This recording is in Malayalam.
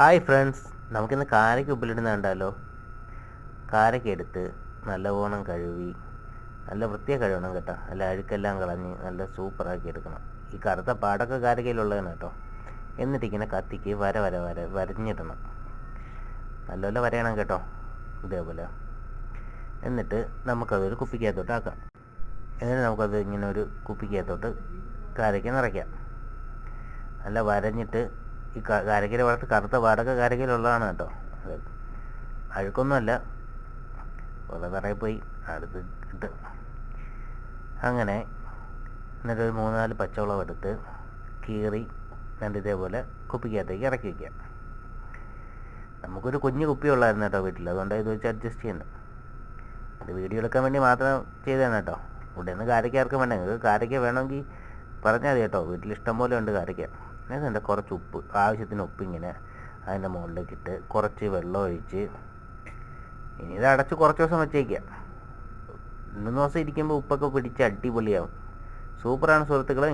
ഹായ് ഫ്രണ്ട്സ് നമുക്കിന്ന് കാരയ്ക്ക് ഉപ്പിലിടുന്ന കണ്ടാലോ? കാരയ്ക്ക് എടുത്ത് നല്ലവണ്ണം കഴുകി നല്ല വൃത്തിയായി കഴുകണം കേട്ടോ. നല്ല അഴുക്കെല്ലാം കളഞ്ഞ് നല്ല സൂപ്പറാക്കി എടുക്കണം. ഈ കറുത്ത പാടൊക്കെ കാരക്കയിലുള്ളതാണ് കേട്ടോ. എന്നിട്ട് ഇങ്ങനെ കത്തിക്ക് വര വര വര വരഞ്ഞിടണം. നല്ലപോലെ വരയണം കേട്ടോ ഇതേപോലെ. എന്നിട്ട് നമുക്കതൊരു കുപ്പിക്കകത്തോട്ട് ആക്കാം. എന്നിട്ട് നമുക്കത് ഇങ്ങനെ ഒരു കുപ്പിക്കകത്തോട്ട് കാരയ്ക്ക് നിറയ്ക്കാം. നല്ല വരഞ്ഞിട്ട് ഈ കാരക്കയിലെ വളർത്ത് കറുത്ത പാടൊക്കെ കാരക്കയിലുള്ളതാണ് കേട്ടോ. അഴുക്കൊന്നുമല്ല. വെള്ളം തറയിൽ പോയി അടുത്ത് ഇട്ട് അങ്ങനെ എന്നിട്ട് ഒരു മൂന്നാൽ പച്ചവളം എടുത്ത് കീറി രണ്ട് ഇതേപോലെ കുപ്പിക്കകത്തേക്ക് ഇറക്കി വയ്ക്കാം നമുക്കൊരു കുഞ്ഞു കുപ്പി ഉള്ളായിരുന്നു കേട്ടോ വീട്ടിൽ. അതുകൊണ്ടാണ് ഇത് വെച്ച് അഡ്ജസ്റ്റ് ചെയ്യുന്നത് ഇത് വീഡിയോ എടുക്കാൻ വേണ്ടി മാത്രം ചെയ്തതാണ് കേട്ടോ. ഇവിടെ നിന്ന് കാരയ്ക്ക ഇറക്കാൻ വേണ്ട. നിങ്ങൾക്ക് കാരയ്ക്ക വേണമെങ്കിൽ പറഞ്ഞാൽ മതി കേട്ടോ. വീട്ടിൽ ഇഷ്ടം പോലെ ഉണ്ട് കാരയ്ക്ക എന്നിട്ട് കുറച്ച് ഉപ്പ് ആവശ്യത്തിന് ഉപ്പ് ഇങ്ങനെ അതിന്റെ മുകളിലേക്ക് ഇട്ട് കുറച്ച് വെള്ളം ഒഴിച്ച് ഇനി ഇത് അടച്ച് കുറച്ച് ദിവസം വെച്ചേക്കാം മൂന്ന് ദിവസം ഇരിക്കുമ്പോൾ ഉപ്പൊക്കെ പിടിച്ച് അടിപൊളിയാവും. സൂപ്പറാണ് സുഹൃത്തുക്കളെ.